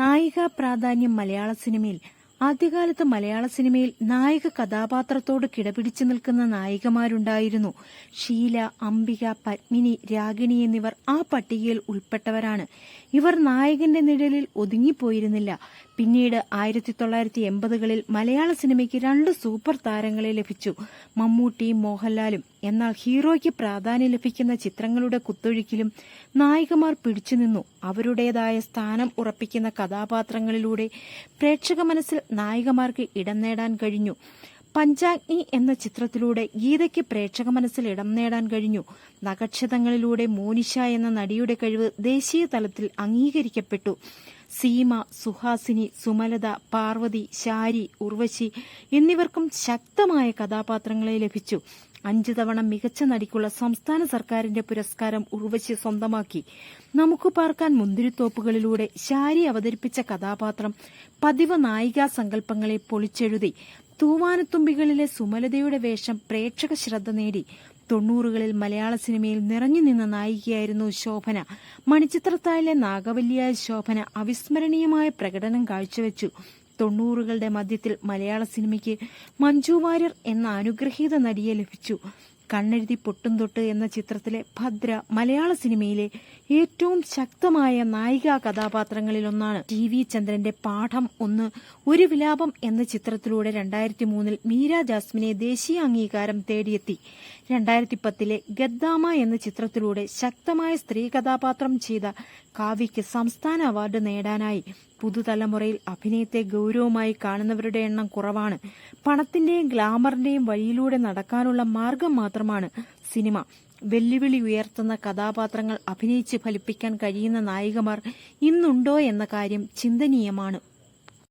നായിക പ്രാധാന്യം മലയാള സിനിമയിൽ ആദ്യകാലത്ത് മലയാള സിനിമയിൽ നായക കഥാപാത്രത്തോട് കിടപിടിച്ചു നിൽക്കുന്ന നായികമാരുണ്ടായിരുന്നു. ഷീല അംബിക പത്മിനി രാഗിണി എന്നിവർ ആ പട്ടികയിൽ ഉൾപ്പെട്ടവരാണ്. ഇവർ നായകന്റെ നിഴലിൽ ഒതുങ്ങിപ്പോയിരുന്നില്ല. പിന്നീട് ആയിരത്തി തൊള്ളായിരത്തി എൺപതുകളിൽ മലയാള സിനിമയ്ക്ക് രണ്ട് സൂപ്പർ താരങ്ങളെ ലഭിച്ചു. മമ്മൂട്ടിയും മോഹൻലാലും എന്നാൽ ഹീറോയ്ക്ക് പ്രാധാന്യം ലഭിക്കുന്ന ചിത്രങ്ങളുടെ കുത്തൊഴുക്കിലും നായികമാർ പിടിച്ചുനിന്നു അവരുടേതായ സ്ഥാനം ഉറപ്പിക്കുന്ന കഥാപാത്രങ്ങളിലൂടെ പ്രേക്ഷക മനസ്സിൽ നായികമാർക്ക് ഇടം നേടാൻ കഴിഞ്ഞു. പഞ്ചാഗ്നി എന്ന ചിത്രത്തിലൂടെ ഗീതയ്ക്ക് പ്രേക്ഷക മനസ്സിൽ ഇടം നേടാൻ കഴിഞ്ഞു. നഗക്ഷതങ്ങളിലൂടെ മോനിഷ എന്ന നടിയുടെ കഴിവ് ദേശീയ തലത്തിൽ അംഗീകരിക്കപ്പെട്ടു. സീമ സുഹാസിനി സുമലത പാർവതി ശാരി ഉർവശി എന്നിവർക്കും ശക്തമായ കഥാപാത്രങ്ങളെ ലഭിച്ചു. അഞ്ചു തവണ മികച്ച നടിക്കുള്ള സംസ്ഥാന സർക്കാരിന്റെ പുരസ്കാരം ഉർവശി സ്വന്തമാക്കി. നമുക്ക് പാർക്കാൻ മുന്തിരിത്തോപ്പുകളിലൂടെ ശാരി അവതരിപ്പിച്ച കഥാപാത്രം പതിവ് നായികാ സങ്കല്പങ്ങളെ പൊളിച്ചെഴുതി തൂവാനത്തുമ്പികളിലെ സുമലതയുടെ വേഷം പ്രേക്ഷക ശ്രദ്ധ നേടി. തൊണ്ണൂറുകളിൽ മലയാള സിനിമയിൽ നിറഞ്ഞു നിന്ന നായികയായിരുന്നു ശോഭന. മണിച്ചിത്രത്താഴിലെ നാഗവല്ലിയായ ശോഭന അവിസ്മരണീയമായ പ്രകടനം കാഴ്ചവെച്ചു. തൊണ്ണൂറുകളുടെ മധ്യത്തിൽ മലയാള സിനിമയ്ക്ക് മഞ്ജു വാര്യർ എന്ന അനുഗ്രഹീത നടിയെ ലഭിച്ചു. കണ്ണെഴുതി പൊട്ടും തൊട്ട് എന്ന ചിത്രത്തിലെ ഭദ്ര മലയാള സിനിമയിലെ ഏറ്റവും ശക്തമായ നായികാ കഥാപാത്രങ്ങളിലൊന്നാണ് ടി വി ചന്ദ്രന്റെ പാഠം ഒന്ന് ഒരു വിലാപം എന്ന ചിത്രത്തിലൂടെ രണ്ടായിരത്തി മൂന്നിൽ മീര ജാസ്മിനെ ദേശീയ അംഗീകാരം തേടിയെത്തി. രണ്ടായിരത്തി പത്തിലെ ഗദ്ദാമ എന്ന ചിത്രത്തിലൂടെ ശക്തമായ സ്ത്രീ കഥാപാത്രം ചെയ്ത കാവ്യയ്ക്ക് സംസ്ഥാന അവാർഡ് നേടാനായി പുതുതലമുറയിൽ അഭിനയത്തെ ഗൗരവമായി കാണുന്നവരുടെ എണ്ണം കുറവാണ്. പണത്തിന്റെയും ഗ്ലാമറിന്റെയും വഴിയിലൂടെ നടക്കാനുള്ള മാർഗം മാത്രമാണ് സിനിമ. വെല്ലുവിളി ഉയർത്തുന്ന കഥാപാത്രങ്ങൾ അഭിനയിച്ച് ഫലിപ്പിക്കാൻ കഴിയുന്ന നായികമാർ ഇന്നുണ്ടോ എന്ന കാര്യം ചിന്തനീയമാണ്.